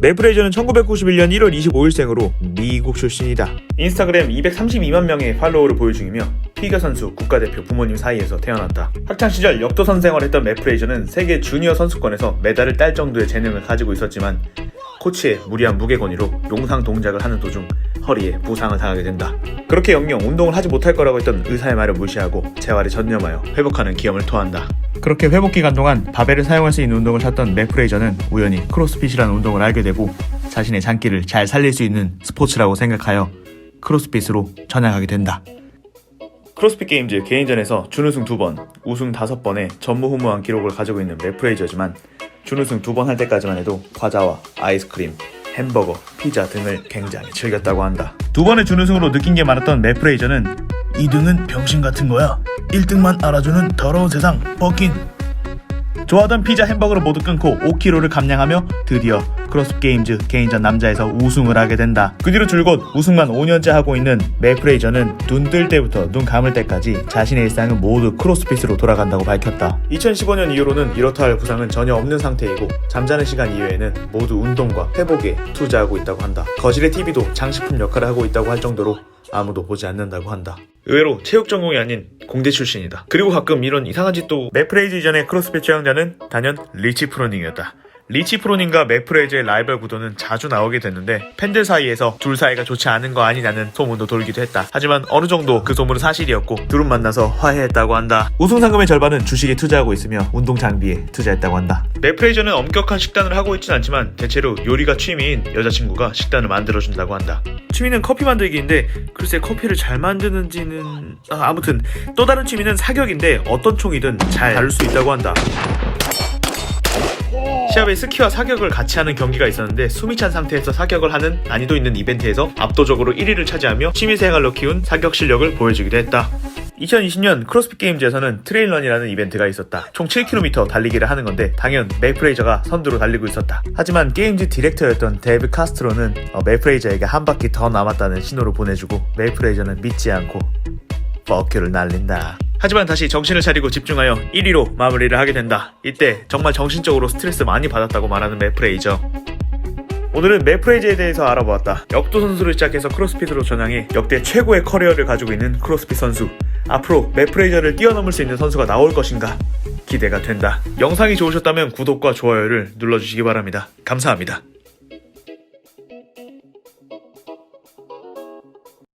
맥프레이저는 1991년 1월 25일생으로 미국 출신이다. 인스타그램 232만 명의 팔로워를 보유 중이며 피겨 선수 국가대표 부모님 사이에서 태어났다. 학창 시절 역도선 생활했던 맥프레이저는 세계 주니어 선수권에서 메달을 딸 정도의 재능을 가지고 있었지만 코치의 무리한 무게건의로 용상 동작을 하는 도중 허리에 부상을 당하게 된다. 그렇게 영영 운동을 하지 못할 거라고 했던 의사의 말을 무시하고 재활에 전념하여 회복하는 기염을 토한다. 그렇게 회복 기간 동안 바벨을 사용할 수 있는 운동을 찾던 맥프레이저는 우연히 크로스핏이라는 운동을 알게 되고 자신의 장기를 잘 살릴 수 있는 스포츠라고 생각하여 크로스핏으로 전향하게 된다. 크로스핏 게임즈 개인전에서 준우승 2번, 우승 5번의 전무후무한 기록을 가지고 있는 맥프레이저지만 준우승 2번 할 때까지만 해도 과자와 아이스크림, 햄버거, 피자 등을 굉장히 즐겼다고 한다. 두 번의 준우승으로 느낀 게 많았던 맥프레이저는 2등은 병신 같은 거야. 1등만 알아주는 더러운 세상 버킨. 좋아하던 피자 햄버거를 모두 끊고 5kg를 감량하며 드디어 크로스 게임즈 개인전 남자에서 우승을 하게 된다. 그 뒤로 줄곧 우승만 5년째 하고 있는 맥프레이저는 눈 뜰 때부터 눈 감을 때까지 자신의 일상은 모두 크로스핏으로 돌아간다고 밝혔다. 2015년 이후로는 이렇다 할 부상은 전혀 없는 상태이고 잠자는 시간 이외에는 모두 운동과 회복에 투자하고 있다고 한다. 거실의 TV도 장식품 역할을 하고 있다고 할 정도로 아무도 보지 않는다고 한다. 의외로 체육 전공이 아닌 공대 출신이다. 그리고 가끔 이런 이상한 짓도 맥프레이즈 이전의 크로스핏 최강자는 단연 리치 프로닝이었다. 리치 프로닝과 맥프레이즈의 라이벌 구도는 자주 나오게 됐는데 팬들 사이에서 둘 사이가 좋지 않은 거 아니냐는 소문도 돌기도 했다. 하지만 어느 정도 그 소문은 사실이었고 둘은 만나서 화해했다고 한다. 우승 상금의 절반은 주식에 투자하고 있으며 운동 장비에 투자했다고 한다. 맥프레이저는 엄격한 식단을 하고 있진 않지만 대체로 요리가 취미인 여자친구가 식단을 만들어준다고 한다. 취미는 커피 만들기인데 글쎄 커피를 잘 만드는지는 아, 아무튼 또 다른 취미는 사격인데 어떤 총이든 잘 다룰 수 있다고 한다. 시합에 스키와 사격을 같이 하는 경기가 있었는데 숨이 찬 상태에서 사격을 하는 난이도 있는 이벤트에서 압도적으로 1위를 차지하며 취미생활로 키운 사격 실력을 보여주기도 했다. 2020년 크로스핏 게임즈에서는 트레일런이라는 이벤트가 있었다. 총 7km 달리기를 하는 건데 당연 맥프레이저가 선두로 달리고 있었다. 하지만 게임즈 디렉터였던 데이브 카스트로는 어, 맥프레이저에게 한 바퀴 더 남았다는 신호를 보내주고 맥프레이저는 믿지 않고 버큐를 날린다. 하지만 다시 정신을 차리고 집중하여 1위로 마무리를 하게 된다. 이때 정말 정신적으로 스트레스 많이 받았다고 말하는 맥프레이저. 오늘은 맥프레이저에 대해서 알아보았다. 역도 선수를 시작해서 크로스핏으로 전향해 역대 최고의 커리어를 가지고 있는 크로스핏 선수. 앞으로 맥프레이저를 뛰어넘을 수 있는 선수가 나올 것인가 기대가 된다. 영상이 좋으셨다면 구독과 좋아요를 눌러주시기 바랍니다. 감사합니다.